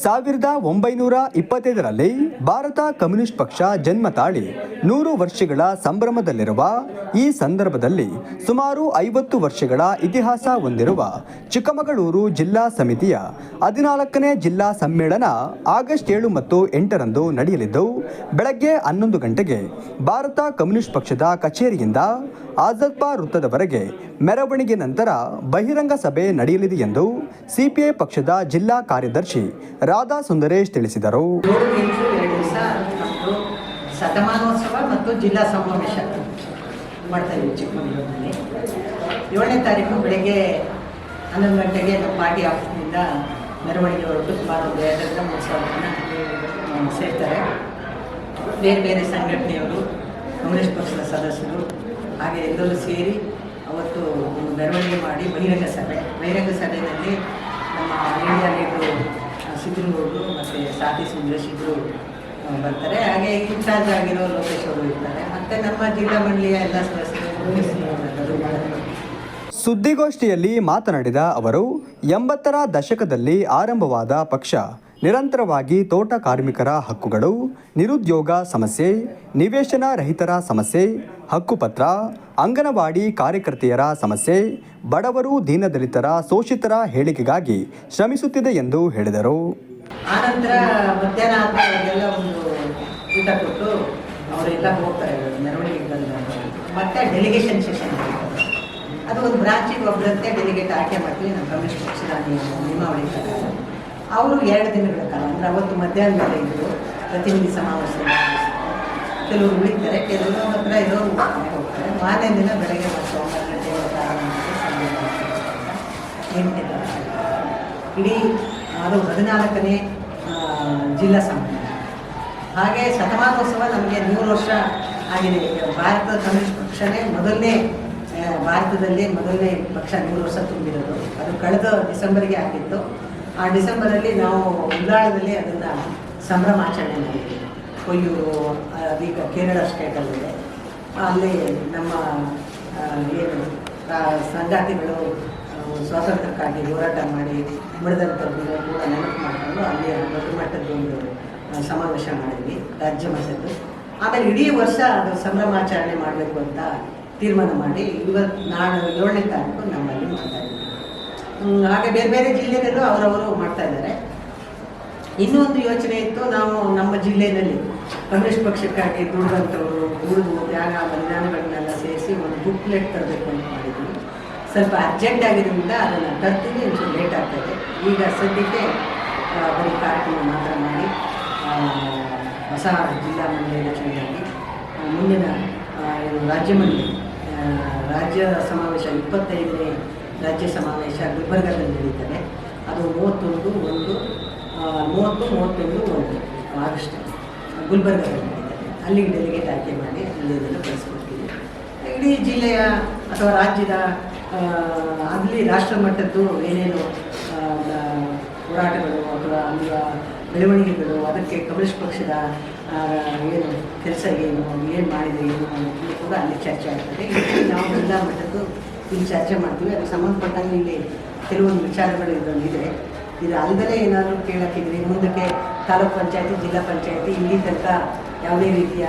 ಸಾವಿರದ ಒಂಬೈನೂರ ಇಪ್ಪತ್ತೈದರಲ್ಲಿ ಭಾರತ ಕಮ್ಯುನಿಸ್ಟ್ ಪಕ್ಷ ಜನ್ಮ ತಾಳಿ ನೂರು ವರ್ಷಗಳ ಸಂಭ್ರಮದಲ್ಲಿರುವ ಈ ಸಂದರ್ಭದಲ್ಲಿ ಸುಮಾರು ಐವತ್ತು ವರ್ಷಗಳ ಇತಿಹಾಸ ಹೊಂದಿರುವ ಚಿಕ್ಕಮಗಳೂರು ಜಿಲ್ಲಾ ಸಮಿತಿಯ ಹದಿನಾಲ್ಕನೇ ಜಿಲ್ಲಾ ಸಮ್ಮೇಳನ ಆಗಸ್ಟ್ ಏಳು ಮತ್ತು ಎಂಟರಂದು ನಡೆಯಲಿದ್ದು, ಬೆಳಗ್ಗೆ ಹನ್ನೊಂದು ಗಂಟೆಗೆ ಭಾರತ ಕಮ್ಯುನಿಸ್ಟ್ ಪಕ್ಷದ ಕಚೇರಿಯಿಂದ ಆಜಾದ್ಪಾ ವೃತ್ತದವರೆಗೆ ಮೆರವಣಿಗೆ ನಂತರ ಬಹಿರಂಗ ಸಭೆ ನಡೆಯಲಿದೆ ಎಂದು ಸಿಪಿಐ ಪಕ್ಷದ ಜಿಲ್ಲಾ ಕಾರ್ಯದರ್ಶಿ ರಾಧಾ ಸುಂದರೇಶ್ ತಿಳಿಸಿದರು. ಶತಮಾನೋತ್ಸವ ಮತ್ತು ಜಿಲ್ಲಾ ಸಮಾವೇಶ ಮಾಡ್ತಾ ಇದ್ದೀವಿ ಚಿಕ್ಕಮಗಳೂರಿನಲ್ಲಿ. ಏಳನೇ ತಾರೀಕು ಬೆಳಗ್ಗೆ ಹನ್ನೊಂದು ಗಂಟೆಗೆ ನಮ್ಮ ಪಾರ್ಟಿ ಆಫೀಸ್ನಿಂದ ಮೆರವಣಿಗೆ ಹೊರಟು ಸುಮಾರು ಒಂದು ಎರಡರಿಂದ ಮೂರು ಸಾವಿರ ಜನ ಸೇರ್ತಾರೆ. ಬೇರೆ ಬೇರೆ ಸಂಘಟನೆಯವರು, ಕಾಂಗ್ರೆಸ್ ಪಕ್ಷದ ಸದಸ್ಯರು, ಹಾಗೆ ಎಲ್ಲರೂ ಸೇರಿ ಒಂದು ಮಾಡಿ ಬಹಿರಂಗ ಸಭೆ, ಬಹಿರಂಗ ಸಭೆಯಲ್ಲಿ ನಮ್ಮ ಇಂಡಿಯಾ ಲೀಡ್ರು ಸಿದ್ದನಗೌಡರು ಮತ್ತು ಸಾತಿ ಸುಂದರೇಶ್ ಬರ್ತಾರೆ ಹಾಗೆ ಇನ್ಚಾರ್ಜ್ ಆಗಿರೋ ಲೋಕೇಶ್ ಅವರು ಇರ್ತಾರೆ ಮತ್ತು ನಮ್ಮ ಜಿಲ್ಲಾ ಮಂಡಳಿಯ ಎಲ್ಲ ಸದಸ್ಯರು. ಸುದ್ದಿಗೋಷ್ಠಿಯಲ್ಲಿ ಮಾತನಾಡಿದ ಅವರು, ಎಂಬತ್ತರ ದಶಕದಲ್ಲಿ ಆರಂಭವಾದ ಪಕ್ಷ ನಿರಂತರವಾಗಿ ತೋಟ ಕಾರ್ಮಿಕರ ಹಕ್ಕುಗಳು, ನಿರುದ್ಯೋಗ ಸಮಸ್ಯೆ, ನಿವೇಶನ ರಹಿತರ ಸಮಸ್ಯೆ, ಹಕ್ಕುಪತ್ರ, ಅಂಗನವಾಡಿ ಕಾರ್ಯಕರ್ತೆಯರ ಸಮಸ್ಯೆ, ಬಡವರು ದೀನದಲಿತರ ಶೋಷಿತರ ಹೇಳಿಕೆಗಾಗಿ ಶ್ರಮಿಸುತ್ತಿದೆ ಎಂದು ಹೇಳಿದರು. ಆನಂತರ ಮಧ್ಯಾಹ್ನ ಆದಮೇಲೆ ಒಂದು ಊಟ ಕೊಟ್ಟು ಅವರೆಲ್ಲ ಹೋಗ್ತಾರೆ, ಮೆರವಣಿಗೆ ಮತ್ತೆ ಡೆಲಿಗೇಷನ್ ಸೆಷನ್ ಅದು ಒಂದು ಬ್ರಾಂಚಿಗೆ ಒಬ್ಬರಂತೆ ಡೆಲಿಗೇಟ್ ಆಯ್ಕೆ ಮಾಡ್ತೀವಿ. ನಮ್ಮ ಕಮ್ಯುನಿಸ್ಟ್ ಪಕ್ಷದ ನಿಯಮಾವಳಿ ಅವರು ಎರಡು ದಿನಗಳ ಕಾಲ, ಅಂದರೆ ಅವತ್ತು ಮಧ್ಯಾಹ್ನ ಇದ್ದರು ಪ್ರತಿನಿಧಿ ಸಮಾವೇಶ. ಕೆಲವರು ಉಳಿತಾರೆ, ಕೆಲವರು ಹತ್ರ ಇರೋರು ಹೋಗ್ತಾರೆ. ಮಾರನೇ ದಿನ ಬೆಳಗ್ಗೆ ಮತ್ತೆ ಒಂಬತ್ತು ಗಂಟೆ ಎಂಟನೇ ಇಡೀ, ಅದು ಹದಿನಾಲ್ಕನೇ ಜಿಲ್ಲಾ ಸಂಘಟನೆ ಹಾಗೆ ಶತಮಾನೋತ್ಸವ ನಮಗೆ ನೂರು ವರ್ಷ ಆಗಿದೆ. ಭಾರತ ಕಮ್ಯುನಿಸ್ಟ್ ಪಕ್ಷನೇ ಮೊದಲನೇ ಭಾರತದಲ್ಲಿ ಮೊದಲನೇ ಪಕ್ಷ ನೂರು ವರ್ಷ ತುಂಬಿರೋದು. ಅದು ಕಳೆದ ಡಿಸೆಂಬರ್ಗೆ ಆಗಿತ್ತು. ಆ ಡಿಸೆಂಬರಲ್ಲಿ ನಾವು ಉಳ್ಳಾಳದಲ್ಲಿ ಅದನ್ನು ಸಂಭ್ರಮಾಚರಣೆ ಮಾಡಿದ್ವಿ. ಕೊಯ್ಯೂರು ಅದೀಗ ಕೇರಳ ಸ್ಟೇಟಲ್ಲಿದೆ ಅಲ್ಲಿ ನಮ್ಮ ಏನು ಸಂಗಾತಿಗಳು ಸ್ವಾತಂತ್ರ್ಯಕ್ಕಾಗಿ ಹೋರಾಟ ಮಾಡಿ ಬಿಡದಂಥವ್ರನ್ನ ಕೂಡ ನೆನಪು ಮಾಡಿಕೊಂಡು ಅಲ್ಲಿ ದೊಡ್ಡ ಮಟ್ಟದ ಒಂದು ಸಮಾವೇಶ ಮಾಡಿದ್ವಿ ರಾಜ್ಯ ಮಟ್ಟದ್ದು. ಆಮೇಲೆ ಇಡೀ ವರ್ಷ ಅದು ಸಂಭ್ರಮಾಚರಣೆ ಮಾಡಬೇಕು ಅಂತ ತೀರ್ಮಾನ ಮಾಡಿ ಇವತ್ತು ನಾಳೆ ಏಳನೇ ತಾರೀಕು ನಮ್ಮಲ್ಲಿ ಹ್ಮ್, ಹಾಗೆ ಬೇರೆ ಬೇರೆ ಜಿಲ್ಲೆಯಲ್ಲೂ ಅವರವರು ಮಾಡ್ತಾ ಇದ್ದಾರೆ. ಇನ್ನೂ ಒಂದು ಯೋಚನೆ ಇತ್ತು, ನಾವು ನಮ್ಮ ಜಿಲ್ಲೆಯಲ್ಲಿ ಕಾಂಗ್ರೆಸ್ ಪಕ್ಷಕ್ಕಾಗಿ ದುಡಿದಂಥವರು, ದುಡಿದು ತ್ಯಾಗ ಬಲಿದಾನಗಳನ್ನೆಲ್ಲ ಸೇರಿಸಿ ಒಂದು ಬುಕ್ಲೆಟ್ ತರಬೇಕು ಅಂತ ಮಾಡಿದ್ವಿ. ಸ್ವಲ್ಪ ಅರ್ಜೆಂಟ್ ಆಗಿರೋದ್ರಿಂದ ಅದನ್ನು ತರ್ತೀವಿ ಸ್ವಲ್ಪ ಲೇಟ್ ಆಗ್ತದೆ ಈಗ ಸದ್ಯಕ್ಕೆ ಬರೀ ಕಾರ್ಯಕ್ರಮ ಮಾತ್ರ ಮಾಡಿ ಹೊಸ ಜಿಲ್ಲಾ ಮಂಡಳಿ ರಚನೆಯಾಗಿ ಮುಂದಿನ ರಾಜ್ಯ ಮಂಡಳಿ ರಾಜ್ಯ ಸಮಾವೇಶ ಇಪ್ಪತ್ತೈದನೇ ರಾಜ್ಯ ಸಮಾವೇಶ ಗುಲ್ಬರ್ಗದಲ್ಲಿ ನಡೀತದೆ. ಅದು ಮೂವತ್ತೊಂದು, ಒಂದು ಮೂವತ್ತು, ಮೂವತ್ತೊಂದು, ಒಂದು, ಆಗಸ್ಟ್ ಗುಲ್ಬರ್ಗದಲ್ಲಿ ನಡೀತದೆ. ಅಲ್ಲಿಗೆ ಡೆಲಿಗೇಟ್ ಆಯ್ಕೆ ಮಾಡಿ ಅಲ್ಲಿ ಅದನ್ನು ಕಳಿಸ್ಕೊಡ್ತೀವಿ. ಇಡೀ ಜಿಲ್ಲೆಯ ಅಥವಾ ರಾಜ್ಯದ ಅಲ್ಲಿ ರಾಷ್ಟ್ರ ಮಟ್ಟದ್ದು ಏನೇನು ಹೋರಾಟಗಳು ಅಥವಾ ಅಲ್ಲಿಯ ಬೆಳವಣಿಗೆಗಳು, ಅದಕ್ಕೆ ಕಮ್ಯುನಿಸ್ಟ್ ಪಕ್ಷದ ಏನು ಕೆಲಸ ಏನು ಏನು ಮಾಡಿದೆ, ಏನು ಅನ್ನೋದು ಕೂಡ ಅಲ್ಲಿ ಚರ್ಚೆ ಆಗ್ತದೆ. ನಾವು ಜಿಲ್ಲಾ ಮಟ್ಟದ್ದು ಇಲ್ಲಿ ಚರ್ಚೆ ಮಾಡ್ತೀವಿ ಅದಕ್ಕೆ ಸಂಬಂಧಪಟ್ಟಂಗೆ ಇಲ್ಲಿ ಕೆಲವೊಂದು ವಿಚಾರಗಳು ಇದರಲ್ಲಿದೆ. ಇದು ಅಲ್ಲದೆ ಏನಾದರೂ ಕೇಳೋಕ್ಕಿದ್ರೆ ಮುಂದಕ್ಕೆ ತಾಲೂಕ್ ಪಂಚಾಯತಿ, ಜಿಲ್ಲಾ ಪಂಚಾಯತಿ ಇಲ್ಲಿ ತನಕ ಯಾವುದೇ ರೀತಿಯ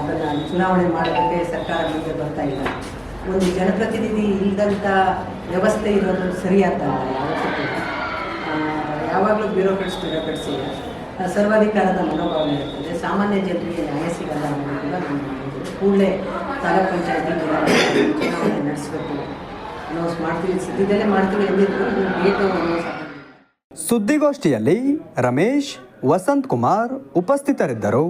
ಅದನ್ನು ಚುನಾವಣೆ ಮಾಡೋದಕ್ಕೆ ಸರ್ಕಾರ ಮುಂದೆ ಬರ್ತಾ ಇಲ್ಲ. ಒಂದು ಜನಪ್ರತಿನಿಧಿ ಇಲ್ಲದಂಥ ವ್ಯವಸ್ಥೆ ಇರೋದು ಸರಿಯಾದ ಯಾವಾಗಲೂ ಬ್ಯೂರೋಕ್ರೆಟ್ಸ್ ಬ್ಯೂರೋಕ್ರೆಟ್ಸ್ ಇಲ್ಲ ಸರ್ವಾಧಿಕಾರದ ಮನೋಭಾವನೆ ಇರ್ತದೆ. ಸಾಮಾನ್ಯ ಜನರಿಗೆ ನ್ಯಾಯ ಸಿಗಲ್ಲ ಅನ್ನೋದು ಕೂಡ ನಾನು. ಕೂಡಲೇ ತಾಲೂಕ್ ಪಂಚಾಯತಿ ಚುನಾವಣೆ ನಡೆಸಬೇಕು. ನಾವು ಮಾಡ್ತೀವಿ. ಸದ್ಯದಲ್ಲೇ ಮಾಡ್ತೀವಿ ಎಂದಿದ್ರು ಡೇಟು ಸುದ್ದಿಗೋಷ್ಠಿಯಲ್ಲಿ ರಮೇಶ್, ವಸಂತ್ ಕುಮಾರ್ ಉಪಸ್ಥಿತರಿದ್ದರು.